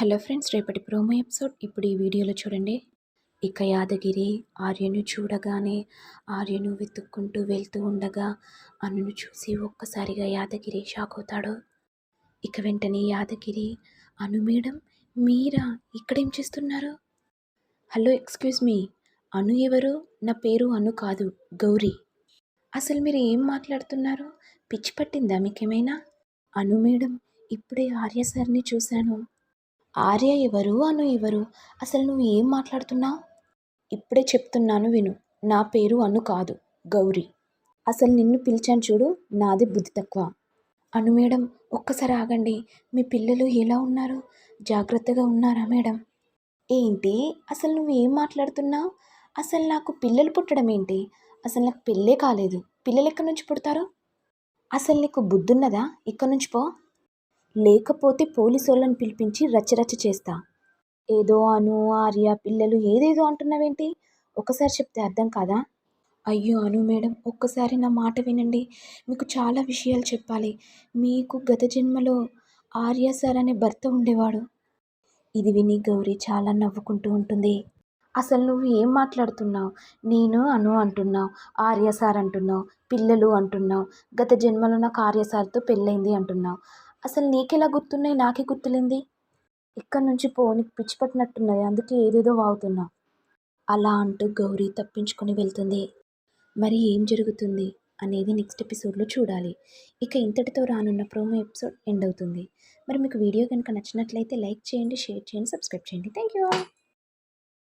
Hello friends రేపటి promo episode. ఇప్పుడు ఈ వీడియోలో చూడండి. ఇక యాదగిరి ఆర్యను చూడగానే ఆర్యను వెతుక్కుంటూ వెళ్తూ ఉండగా అనును చూసి ఒక్కసారిగా యాదగిరి షాక్ అవుతాడు. ఇక వెంటనే యాదగిరి అను మేడం మీరా? ఇక్కడేం చేస్తున్నారు? Hello excuse me. అను ఎవరు? నా పేరు అను కాదు గౌరీ. అసలు మీరు ఏం మాట్లాడుతున్నారు? పిచ్చి పట్టిందా మీకేమైనా? అను మేడం ఇప్పుడే ఆర్య సార్ని చూశాను. ఆర్య ఎవరు అను ఎవరు? అసలు నువ్వు ఏం మాట్లాడుతున్నావు? ఇప్పుడే చెప్తున్నాను విను. నా పేరు అను కాదు గౌరీ. అసలు నిన్ను పిలిచాను చూడు నాది బుద్ధి తక్కువ. అను మేడం ఒక్కసారి ఆగండి. మీ పిల్లలు ఎలా ఉన్నారు? జాగ్రత్తగా ఉన్నారా మేడం? ఏంటి? అసలు నువ్వు ఏం మాట్లాడుతున్నావు? అసలు నాకు పిల్లలు పుట్టడం ఏంటి? అసలు నాకు పెళ్ళే కాలేదు. పిల్లలు ఎక్కడి నుంచి పుడతారు? అసలు నీకు బుద్ధున్నదా? ఇక్కడి నుంచి పో. లేకపోతే పోలీసు వాళ్ళని పిలిపించి రచ్చరచ్చ చేస్తా. ఏదో అను ఆర్య పిల్లలు ఏదేదో అంటున్నావేంటి? ఒకసారి చెప్తే అర్థం కాదా? అయ్యో అను మేడం ఒక్కసారి నా మాట వినండి. మీకు చాలా విషయాలు చెప్పాలి. మీకు గత జన్మలో ఆర్య సార్ అనే భర్త ఉండేవాడు. ఇది విని గౌరీ చాలా నవ్వుకుంటూ ఉంటుంది. అసలు నువ్వు ఏం మాట్లాడుతున్నావు? నేను అను అంటున్నావు ఆర్య సార్ అంటున్నావు పిల్లలు అంటున్నావు. గత జన్మలో నాకు ఆర్య సార్తో పెళ్ళైంది అంటున్నావు. అసలు నీకెలా గుర్తున్నాయి? నాకే గుర్తులేంది. ఇక్కడి నుంచి పో నీకు పిచ్చి పట్టినట్టున్నది అందుకే ఏదేదో వాగుతున్నావు అలా అంటూ గౌరీ తప్పించుకొని వెళ్తుంది. మరి ఏం జరుగుతుంది అనేది నెక్స్ట్ ఎపిసోడ్లో చూడాలి. ఇక ఇంతటితో రానున్న ప్రోమో ఎపిసోడ్ ఎండ్ అవుతుంది. మరి మీకు వీడియో కనుక నచ్చినట్లయితే లైక్ చేయండి షేర్ చేయండి సబ్స్క్రైబ్ చేయండి. Thank you